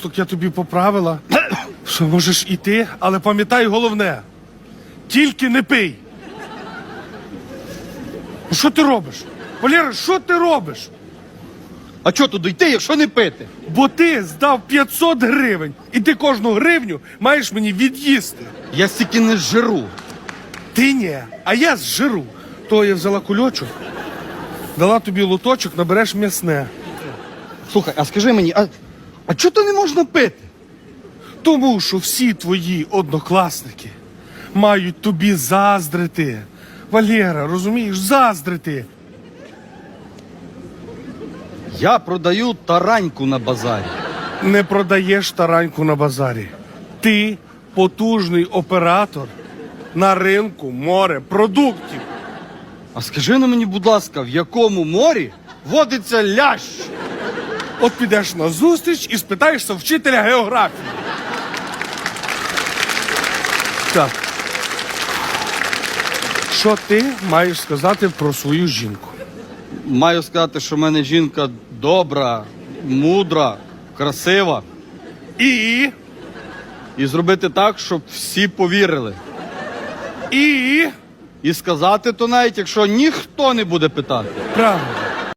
галстук я тобі поправила. Що можеш іти, але пам'ятай головне. Тільки не пий. Ну, Що ти робиш? Валера, що ти робиш? А чого туди йти, якщо не пити? Бо ти здав 500 гривень, і ти кожну гривню маєш мені від'їсти. Я стільки не жиру. Ти ні, а я зжиру. То я взяла кульочок, дала тобі лоточок, набереш м'ясне. Слухай, а скажи мені, а, а чого то не можна пити? Тому що всі твої однокласники мають тобі заздрити. Валера, розумієш, заздрити. Я продаю тараньку на базарі. Не продаєш тараньку на базарі. Ти потужний оператор на ринку море продуктів. А скажи на мені, будь ласка, в якому морі водиться лящ? От підеш на зустріч і спитаєшся вчителя географії. Так. Що ти маєш сказати про свою жінку? Маю сказати, що в мене жінка добра, мудра, красива. І. І зробити так, щоб всі повірили. І. І сказати то навіть, якщо ніхто не буде питати. Правильно.